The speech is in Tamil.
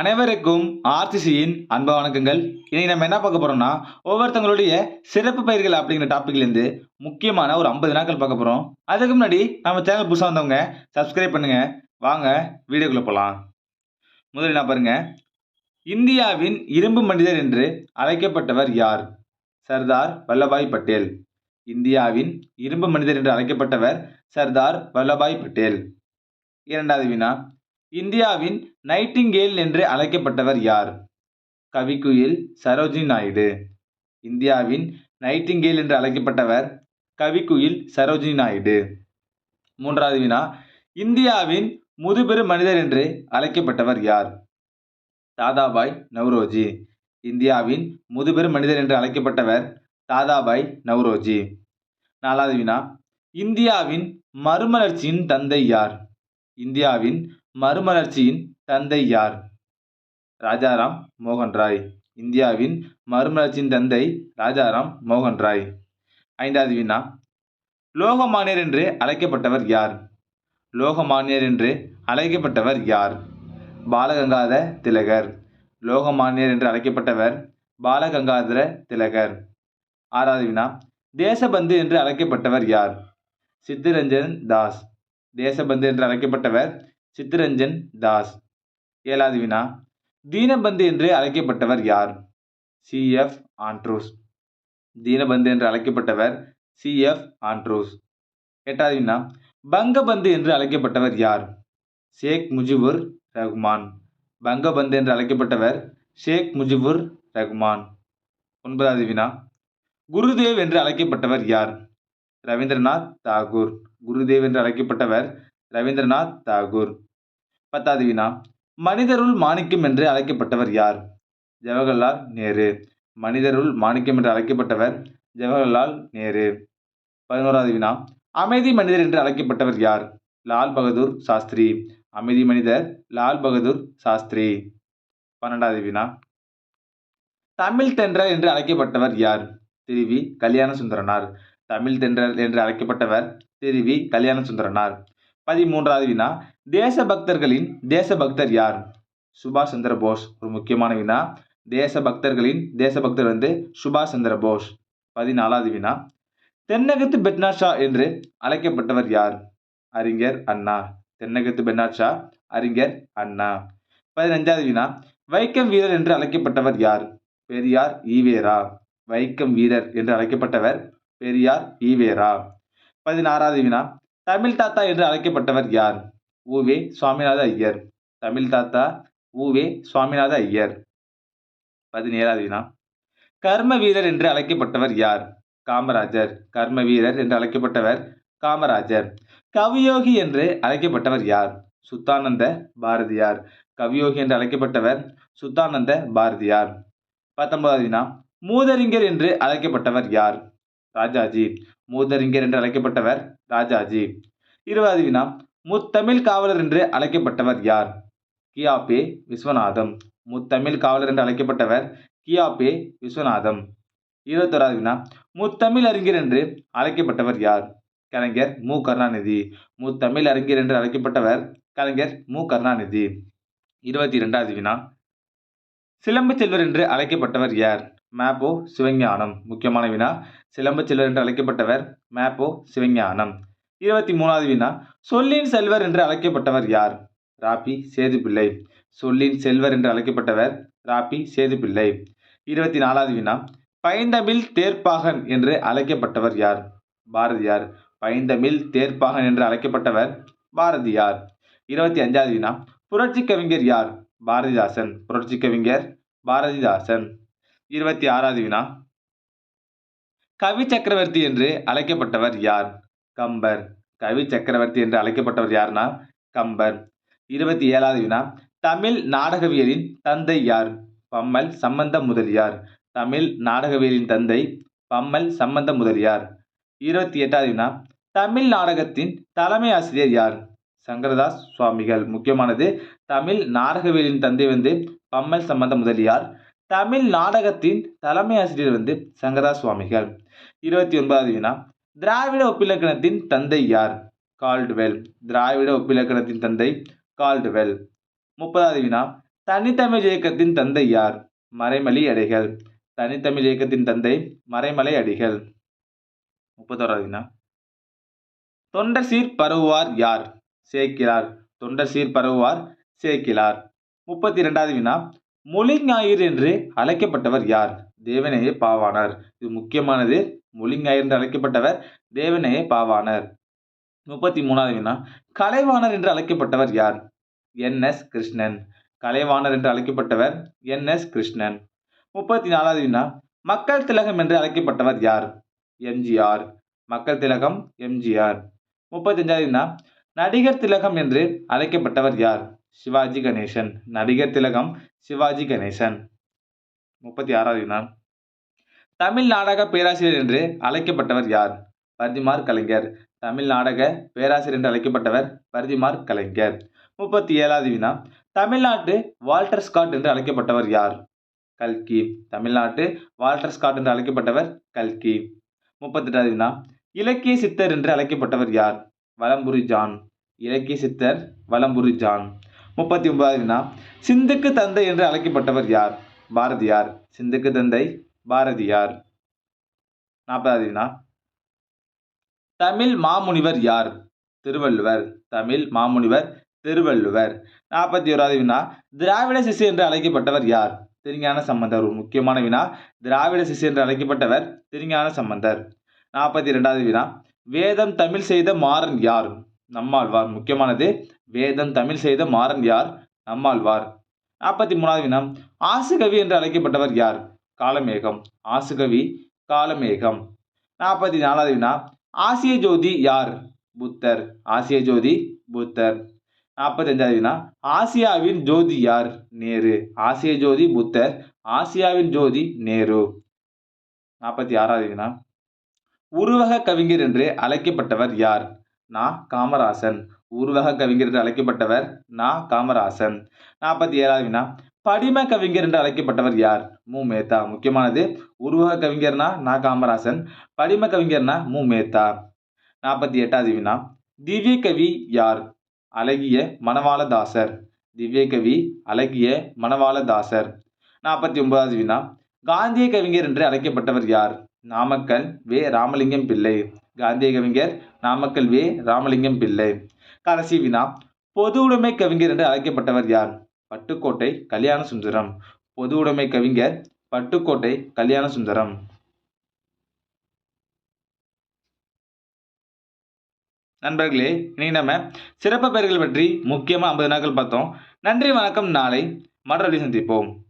அனைவருக்கும் ஆர்சிசியின் அன்ப வணக்கங்கள். இன்னைக்கு நம்ம என்ன பார்க்க போறோம்னா ஒவ்வொருத்தங்களுடைய சிறப்பு பயிர்கள் அப்படிங்கிற டாபிக்லேருந்து முக்கியமான ஒரு ஐம்பது நாட்கள் பார்க்க போறோம். அதுக்கு முன்னாடி நம்ம சேனல் புதுசாக வந்தவங்க சப்ஸ்கிரைப் பண்ணுங்க. வாங்க வீடியோக்குள்ள போகலாம் முதல்ல என்ன பாருங்க. இந்தியாவின் இரும்பு மனிதர் என்று அழைக்கப்பட்டவர் யார்? சர்தார் வல்லபாய் பட்டேல். இந்தியாவின் இரும்பு மனிதர் என்று அழைக்கப்பட்டவர் சர்தார் வல்லபாய் பட்டேல். இரண்டாவது வினா இந்தியாவின் நைட்டிங்கேல் என்று அழைக்கப்பட்டவர் யார்? கவிக்குயில் சரோஜினி நாயுடு. இந்தியாவின் நைட்டிங்கேல் என்று அழைக்கப்பட்டவர் கவிக்குயில் சரோஜினி நாயுடு. மூன்றாவது வினா. இந்தியாவின் முதுபெரு மனிதர் என்று அழைக்கப்பட்டவர் யார்? தாதாபாய் நவ்ரோஜி. இந்தியாவின் முதுபெரும் மனிதர் என்று அழைக்கப்பட்டவர் தாதாபாய் நவ்ரோஜி. நாலாவது வினா. இந்தியாவின் மறுமலர்ச்சியின் தந்தை யார்? இந்தியாவின் மறுமலர்ச்சியின் தந்தை யார்? ராஜாராம் மோகன் ராய் இந்தியாவின் மறுமலர்ச்சியின் தந்தை ராஜாராம் மோகன் ராய் ஐந்தாவது வினா. லோகமானியர் என்று அழைக்கப்பட்டவர் யார்? லோகமானியர் என்று அழைக்கப்பட்டவர் யார்? பாலகங்காத திலகர். லோகமானியர் என்று அழைக்கப்பட்டவர் பாலகங்காதர திலகர். ஆறாவது வினா. தேசபந்து என்று அழைக்கப்பட்டவர் யார்? சித்திரஞ்சன் தாஸ். தேசபந்து என்று அழைக்கப்பட்டவர் சித்திரஞ்சன் தாஸ். ஏழாவது வினா தீனபந்து என்று அழைக்கப்பட்டவர் யார்? CF Andrews. தீனபந்து என்று அழைக்கப்பட்டவர் சிஎஃப் ஆண்ட்ரூஸ். எட்டாவது வினா பங்கபந்து என்று அழைக்கப்பட்டவர் யார்? ஷேக் முஜிபுர் ரஹ்மான். பங்கபந்து என்று அழைக்கப்பட்டவர் ஷேக் முஜிபுர் ரஹ்மான். ஒன்பதாவது வினா குருதேவ் என்று அழைக்கப்பட்டவர் யார்? ரவீந்திரநாத் தாகூர். குருதேவ் என்று அழைக்கப்பட்டவர் ரவீந்திரநாத் தாகூர். பத்தாவது வினா மனிதருள் மாணிக்கம் என்று அழைக்கப்பட்டவர் யார்? ஜவஹர்லால் நேரு. மனிதருள் மாணிக்கம் என்று அழைக்கப்பட்டவர் ஜவஹர்லால் நேரு. பதினோராவது வினா அமைதி மனிதர் என்று அழைக்கப்பட்டவர் யார்? லால் பகதூர் சாஸ்திரி. அமைதி மனிதர் லால் பகதூர் சாஸ்திரி. பன்னெண்டாவது வினா தமிழ் தென்றல் என்று அழைக்கப்பட்டவர் யார்? திருவி கல்யாண சுந்தரனார் தமிழ் தென்றல் என்று அழைக்கப்பட்டவர் திருவி கல்யாண சுந்தரனார் பதிமூன்றாவது வினா. தேசபக்தர்களின் தேசபக்தர் யார்? சுபாஷ் சந்திர போஸ். ஒரு முக்கியமான வினா. தேசபக்தர்களின் தேசபக்தர் வந்து சுபாஷ் சந்திர போஸ். பதினாலாவது வினா. தென்னகத்து பெட்னாஷா என்று அழைக்கப்பட்டவர் யார்? அறிஞர் அண்ணா. தென்னகத்து பெட்னாஷா அறிஞர் அண்ணா. பதினஞ்சாவது வினா. வைக்கம் வீரர் என்று அழைக்கப்பட்டவர் யார்? பெரியார் ஈவேரா. வைக்கம் வீரர் என்று அழைக்கப்பட்டவர் பெரியார் ஈவேரா. பதினாறாவது வினா. தமிழ் தாத்தா என்று அழைக்கப்பட்டவர் யார்? ஊவே சுவாமிநாத ஐயர். தமிழ் தாத்தா ஊவே சுவாமிநாத ஐயர். பதினேழாவது வினா. கர்ம வீரர் என்று அழைக்கப்பட்டவர் யார்? காமராஜர். கர்ம வீரர் என்று அழைக்கப்பட்டவர் காமராஜர். கவியோகி என்று அழைக்கப்பட்டவர் யார்? சுத்தானந்த பாரதியார். கவியோகி என்று அழைக்கப்பட்டவர் சுத்தானந்த பாரதியார். பத்தொன்பதாவது வினா. மூதறிஞர் என்று அழைக்கப்பட்டவர் யார்? ராஜாஜி. மூதறிஞர் என்று அழைக்கப்பட்டவர் ராஜாஜி. இருபது வினா முத்தமிழ் காவலர் என்று அழைக்கப்பட்டவர் யார்? கியாபே விஸ்வநாதம். முத்தமிழ் காவலர் என்று அழைக்கப்பட்டவர் கியாபே விஸ்வநாதம். இருபத்தோராது வினா முத்தமிழ் அறிஞர் என்று அழைக்கப்பட்டவர் யார்? கலைஞர் மு. கருணாநிதி. முத்தமிழ் அறிஞர் என்று அழைக்கப்பட்டவர் கலைஞர் மு. கருணாநிதி. இருபத்தி இரண்டாவது வினா சிலம்பு செல்வர் என்று அழைக்கப்பட்டவர் யார்? மேப்போ சிவஞானம். முக்கியமான வினா சிலம்பு செல்வர் என்று அழைக்கப்பட்டவர் மேப்போ சிவஞானம். இருபத்தி மூணாவது வினா சொல்லின் செல்வர் என்று அழைக்கப்பட்டவர் யார்? ராபி சேதுப்பிள்ளை. சொல்லின் செல்வர் என்று அழைக்கப்பட்டவர் ராபி சேதுப்பிள்ளை. இருபத்தி நாலாவது வினா பைந்தமிழ் தேர்ப்பாகன் என்று அழைக்கப்பட்டவர் யார்? பாரதியார். பைந்தமிழ் தேர்ப்பாகன் என்று அழைக்கப்பட்டவர் பாரதியார். இருபத்தி அஞ்சாவது வினா புரட்சி கவிஞர் யார்? பாரதிதாசன். புரட்சி கவிஞர் பாரதிதாசன். இருபத்தி ஆறாவது வினா. கவி சக்கரவர்த்தி என்று அழைக்கப்பட்டவர் யார்? கம்பர். கவி சக்கரவர்த்தி என்று அழைக்கப்பட்டவர் யார்னா? கம்பர். இருபத்தி ஏழாவது வினா. தமிழ் நாடகவியலின் தந்தை யார்? பம்மல் சம்பந்த முதலியார். தமிழ் நாடகவியலின் தந்தை பம்மல் சம்பந்த முதலியார். இருபத்தி எட்டாவது வினா. தமிழ் நாடகத்தின் தலைமை ஆசிரியர் யார்? சங்கரதாஸ் சுவாமிகள். முக்கியமானது தமிழ் நாடகவியலின் தந்தை வந்து பம்மல் சம்பந்த முதலியார். தமிழ் நாடகத்தின் தலைமை ஆசிரியர் வந்து சங்கரா சுவாமிகள் இருபத்தி ஒன்பதாவது வினா. திராவிட ஒப்பிலக்கணத்தின் தந்தை யார்? கால்டுவெல். திராவிட ஒப்பிலக்கணத்தின் தந்தை கால்டுவெல். முப்பதாவது வினா. தனித்தமிழ் இயக்கத்தின் தந்தை யார்? மறைமலி அடிகள். தனித்தமிழ் இயக்கத்தின் தந்தை மறைமலை அடிகள். முப்பத்தோராவது வினா. தொண்டர் சீர் பரவுவார் யார்? சேக்கிலார் தொண்டர் சீர் பரவுவார் சேக்கிலார் முப்பத்தி இரண்டாவது வினா. மொழி ஞாயிறு என்று அழைக்கப்பட்டவர் யார்? தேவநேய பாவாணர். இது முக்கியமானது. மொழி ஞாயிறு என்று அழைக்கப்பட்டவர் தேவநேய பாவாணர். முப்பத்தி மூணாவது வினா. கலைவாணர் என்று அழைக்கப்பட்டவர் யார்? என். எஸ். கிருஷ்ணன். கலைவாணர் என்று அழைக்கப்பட்டவர் என். எஸ். கிருஷ்ணன். முப்பத்தி நாலாவது வினா. மக்கள் திலகம் என்று அழைக்கப்பட்டவர் யார்? எம்ஜிஆர் மக்கள் திலகம் எம்ஜிஆர் முப்பத்தஞ்சாவது வினா. நடிகர் திலகம் என்று அழைக்கப்பட்டவர் யார்? சிவாஜி கணேசன் நடிகர் திலகம் சிவாஜி கணேசன். முப்பத்தி ஆறாவது வினா தமிழ் நாடக பேராசிரியர் என்று அழைக்கப்பட்டவர் யார்? பரிதிமார் கலைஞர். தமிழ் நாடக பேராசிரியர் என்று அழைக்கப்பட்டவர் பரிதிமார் கலைஞர். முப்பத்தி ஏழாவது வினா தமிழ்நாட்டு வால்டர் ஸ்காட் என்று அழைக்கப்பட்டவர் யார்? கல்கி. தமிழ்நாட்டு வால்டர் ஸ்காட் என்று அழைக்கப்பட்டவர் கல்கி. முப்பத்தெட்டாவது வினா இலக்கிய சித்தர் என்று அழைக்கப்பட்டவர் யார்? வலம்புரி ஜான். இலக்கிய சித்தர் வலம்புரி ஜான். முப்பத்தி ஒன்பதாவது வினா சிந்துக்கு தந்தை என்று அழைக்கப்பட்டவர் யார்? பாரதியார். சிந்துக்கு தந்தை பாரதியார். நாற்பதாவது வினா தமிழ் மாமுனிவர் யார்? திருவள்ளுவர். தமிழ் மாமுனிவர் திருவள்ளுவர். நாற்பத்தி ஓராவது வினா திராவிட சிசு என்று அழைக்கப்பட்டவர் யார்? திருஞான சம்பந்தர். ஒரு முக்கியமான வினா திராவிட சிசு என்று அழைக்கப்பட்டவர் திருஞான சம்பந்தர். நாற்பத்தி இரண்டாவது வினா வேதம் தமிழ் செய்த மாறன் யார்? நம்மாழ்வார். முக்கியமானது வேதம் தமிழ் செய்த மாறன் யார்? நம்மாழ்வார். நாற்பத்தி மூணாவது வினா ஆசுகவி என்று அழைக்கப்பட்டவர் யார்? காலமேகம். ஆசுகவி காலமேகம். நாற்பத்தி நாலாவது வினா ஆசிய ஜோதி யார்? புத்தர். ஆசிய ஜோதி புத்தர். நாற்பத்தஞ்சாவது வினா ஆசியாவின் ஜோதி யார்? நேரு. ஆசிய ஜோதி புத்தர். ஆசியாவின் ஜோதி நேரு. நாற்பத்தி ஆறாவது வினா உருவக கவிஞர் என்று அழைக்கப்பட்டவர் யார்? நா. காமராசன். உருவக கவிஞர் என்று அழைக்கப்பட்டவர் நா. காமராசன். நாற்பத்தி ஏழாவது வினா. படிம கவிஞர் என்று அழைக்கப்பட்டவர் யார்? மு. மேத்தா. முக்கியமானது உருவக கவிஞர்னா நா. காமராசன் படிம கவிஞர்னா மு. மேத்தா. நாற்பத்தி எட்டாவது வினா. திவ்ய கவி யார்? அழகிய மணவாளதாசர். திவ்ய கவி அழகிய மணவாளதாசர். நாற்பத்தி ஒன்பதாவது வினா. காந்திய கவிஞர் என்று அழைக்கப்பட்டவர் யார்? நாமக்கல் வே. ராமலிங்கம் பிள்ளை. காந்திய கவிஞர் நாமக்கல் வே. ராமலிங்கம் பிள்ளை. கடைசி வினா. பொது உடைமை கவிஞர் என்று அழைக்கப்பட்டவர் யார்? பட்டுக்கோட்டை கல்யாண சுந்தரம். பொது உடைமை கவிஞர் பட்டுக்கோட்டை கல்யாண சுந்தரம். நண்பர்களே இனி நம்ம சிறப்பு பெயர்கள் பற்றி முக்கியமாக ஐம்பது நாட்கள் பார்த்தோம். நன்றி வணக்கம். நாளை மறுபடியும் சந்திப்போம்.